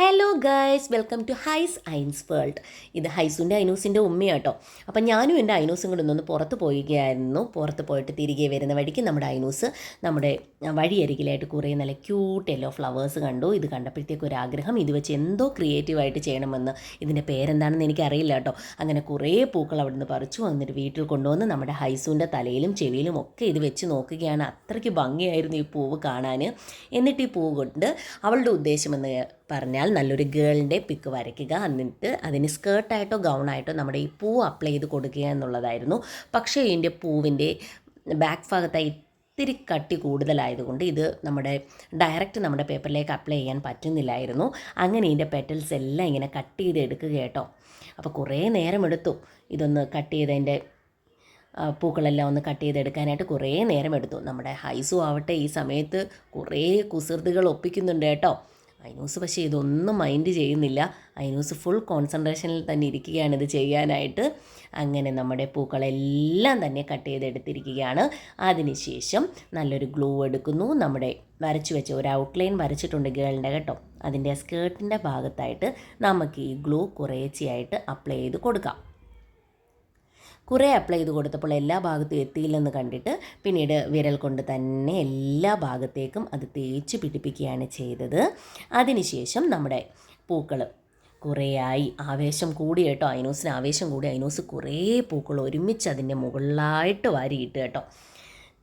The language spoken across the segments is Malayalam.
ഹലോ ഗൈസ് വെൽക്കം ടു ഹൈസ് ഐൻസ് വേൾഡ് ഇത് ഹൈസുന്റെ ഐനൂസിന്റെ ഉമ്മയാട്ടോ. അപ്പം ഞാനും എന്റെ ഐനോസും കൂടെ ഒന്ന് പുറത്ത് പോവുകയായിരുന്നു പുറത്ത് പോയിട്ട് തിരികെ വരുന്ന വഴിക്ക് നമ്മുടെ ഐനോസ് നമ്മുടെ വഴിയരികിലായിട്ട് കുറേ നല്ല ക്യൂട്ട് യെല്ലോ ഫ്ലവേഴ്സ് കണ്ടു. ഇത് കണ്ടപ്പോഴത്തേക്ക് ഒരു ആഗ്രഹം ഇത് വെച്ച് എന്തോ ക്രിയേറ്റീവായിട്ട് ചെയ്യണമെന്ന്. ഇതിന്റെ പേരെന്താണെന്ന് എനിക്കറിയില്ല കേട്ടോ. അങ്ങനെ കുറേ പൂക്കൾ അവിടുന്ന് പറിച്ചു എന്നിട്ട് വീട്ടിൽ കൊണ്ടുവന്ന് നമ്മുടെ ഹൈസുന്റെ തലയിലും ചെവിയിലും ഒക്കെ ഇത് വെച്ച് നോക്കുകയാണ്. അത്രയ്ക്ക് ഭംഗിയായിരുന്നു ഈ പൂവ് കാണാൻ. എന്നിട്ട് ഈ പൂവ് കൊണ്ട് അവളുടെ ഉദ്ദേശമെന്ന് പറഞ്ഞാൽ നല്ലൊരു ഗേളിന്റെ പിക്ക് വരയ്ക്കുക. എന്നിട്ട് അതിന് സ്കേർട്ടായിട്ടോ ഗൗണായിട്ടോ നമ്മുടെ ഈ പൂ അപ്ലൈ ചെയ്ത് കൊടുക്കുക എന്നുള്ളതായിരുന്നു. പക്ഷേ ഇതിന്റെ പൂവിന്റെ ബാക്ക് ഭാഗത്തായി ഇത്തിരി കട്ടി കൂടുതലായതുകൊണ്ട് ഇത് നമ്മുടെ ഡയറക്റ്റ് നമ്മുടെ പേപ്പറിലേക്ക് അപ്ലൈ ചെയ്യാൻ പറ്റുന്നില്ലായിരുന്നു. അങ്ങനെ ഇതിന്റെ പെറ്റൽസ് എല്ലാം ഇങ്ങനെ കട്ട് ചെയ്ത് എടുക്കുക കേട്ടോ. അപ്പോൾ കുറേ നേരം എടുത്തു ഇതൊന്ന് കട്ട് ചെയ്തതിന്റെ പൂക്കളെല്ലാം ഒന്ന് കട്ട് ചെയ്തെടുക്കാനായിട്ട് കുറേ നേരം എടുത്തു. നമ്മുടെ ഹൈസു ആവട്ടെ ഈ സമയത്ത് കുറേ കുസൃതികൾ ഒപ്പിക്കുന്നുണ്ട് കേട്ടോ. ഐനൂസ് പക്ഷേ ഇതൊന്നും മൈൻഡ് ചെയ്യുന്നില്ല. ഐനൂസ് ഫുൾ കോൺസെൻട്രേഷനിൽ തന്നെ ഇരിക്കുകയാണ് ഇത് ചെയ്യാനായിട്ട്. അങ്ങനെ നമ്മുടെ പൂക്കളെല്ലാം തന്നെ കട്ട് ചെയ്തെടുത്തിരിക്കുകയാണ്. അതിനുശേഷം നല്ലൊരു ഗ്ലൂ എടുക്കുന്നു. നമ്മുടെ വരച്ചു വെച്ച ഒരു ഔട്ട്ലൈൻ വരച്ചിട്ടുണ്ട് ഗേളിന്റെ കേട്ടോ. അതിന്റെ സ്കേർട്ടിന്റെ ഭാഗത്തായിട്ട് നമുക്ക് ഈ ഗ്ലൂ കുറേച്ചയായിട്ട് അപ്ലൈ ചെയ്ത് കൊടുക്കാം. കുറേ അപ്ലൈ ചെയ്ത് കൊടുത്തപ്പോൾ എല്ലാ ഭാഗത്തും എത്തിയില്ലെന്ന് കണ്ടിട്ട് പിന്നീട് വിരൽ കൊണ്ട് തന്നെ എല്ലാ ഭാഗത്തേക്കും അത് തേച്ച് പിടിപ്പിക്കുകയാണ് ചെയ്തത്. അതിനുശേഷം നമ്മുടെ പൂക്കൾ കുറേയായി ആവേശം കൂടി കേട്ടോ. ഐനൂസിന് ആവേശം കൂടി. ഐനോസ് കുറേ പൂക്കൾ ഒരുമിച്ച് അതിന്റെ മുകളിലായിട്ട് വാരിയിട്ട് കേട്ടോ.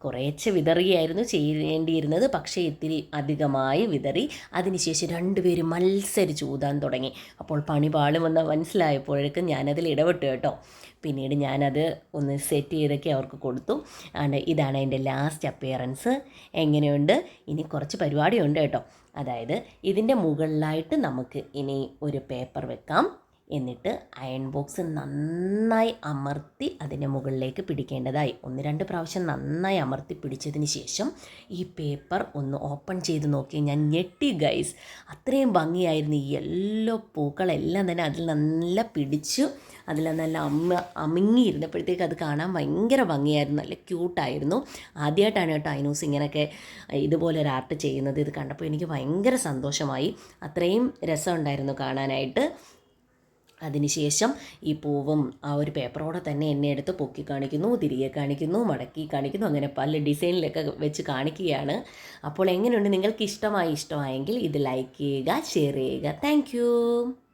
കുറേശ്ശെ വിതറുകയായിരുന്നു ചെയ്യേണ്ടിയിരുന്നത്. പക്ഷേ ഇത്തിരി അധികമായി വിതറി. അതിനുശേഷം രണ്ടുപേരും മത്സരിച്ച് ഊതാൻ തുടങ്ങി. അപ്പോൾ പണി പാളുമെന്ന് മനസ്സിലായപ്പോഴേക്കും ഞാനതിൽ ഇടപെട്ടു കേട്ടോ. പിന്നീട് ഞാനത് ഒന്ന് സെറ്റ് ചെയ്തൊക്കെ അവർക്ക് കൊടുത്തു. ആൻഡ് ഇതാണ് എന്റെ ലാസ്റ്റ് അപ്പിയറൻസ് എങ്ങനെയുണ്ട്? ഇനി കുറച്ച് പരിപാടിയുണ്ട് കേട്ടോ. അതായത് ഇതിന്റെ മുകളിലായിട്ട് നമുക്ക് ഇനി ഒരു പേപ്പർ വെക്കാം. എന്നിട്ട് അയൺ ബോക്സ് നന്നായി അമർത്തി അതിന്റെ മുകളിലേക്ക് പിടിക്കേണ്ടതായി. ഒന്ന് രണ്ട് പ്രാവശ്യം നന്നായി അമർത്തി പിടിച്ചതിന് ശേഷം ഈ പേപ്പർ ഒന്ന് ഓപ്പൺ ചെയ്ത് നോക്കി. ഞാൻ ഞെട്ടി ഗൈസ് അത്രയും ഭംഗിയായിരുന്നു ഈ യെല്ലോ പൂക്കളെല്ലാം തന്നെ അതിൽ നല്ല പിടിച്ചു അതിൽ നല്ല അമ്മ അമിങ്ങിയിരുന്നപ്പോഴത്തേക്ക് അത് കാണാൻ ഭയങ്കര ഭംഗിയായിരുന്നു. നല്ല ക്യൂട്ടായിരുന്നു. ആദ്യമായിട്ടാണ് കേട്ടോ ഐനൂസ് ഇങ്ങനെയൊക്കെ ഇതുപോലെ ഒരു ആർട്ട് ചെയ്യുന്നത്. ഇത് കണ്ടപ്പോൾ എനിക്ക് ഭയങ്കര സന്തോഷമായി. അത്രയും രസമുണ്ടായിരുന്നു കാണാനായിട്ട്. അതിനുശേഷം ഈ പൂവും ആ ഒരു പേപ്പറോടെ തന്നെ എന്നെ എടുത്ത് പൊക്കി കാണിക്കുന്നു തിരികെ കാണിക്കുന്നു മടക്കി കാണിക്കുന്നു അങ്ങനെ പല ഡിസൈനിലൊക്കെ വെച്ച് കാണിക്കുകയാണ്. അപ്പോൾ എങ്ങനെയുണ്ട്? നിങ്ങൾക്ക് ഇഷ്ടമായി ഇഷ്ടമായെങ്കിൽ ഇത് ലൈക്ക് ചെയ്യുക ഷെയർ ചെയ്യുക. താങ്ക്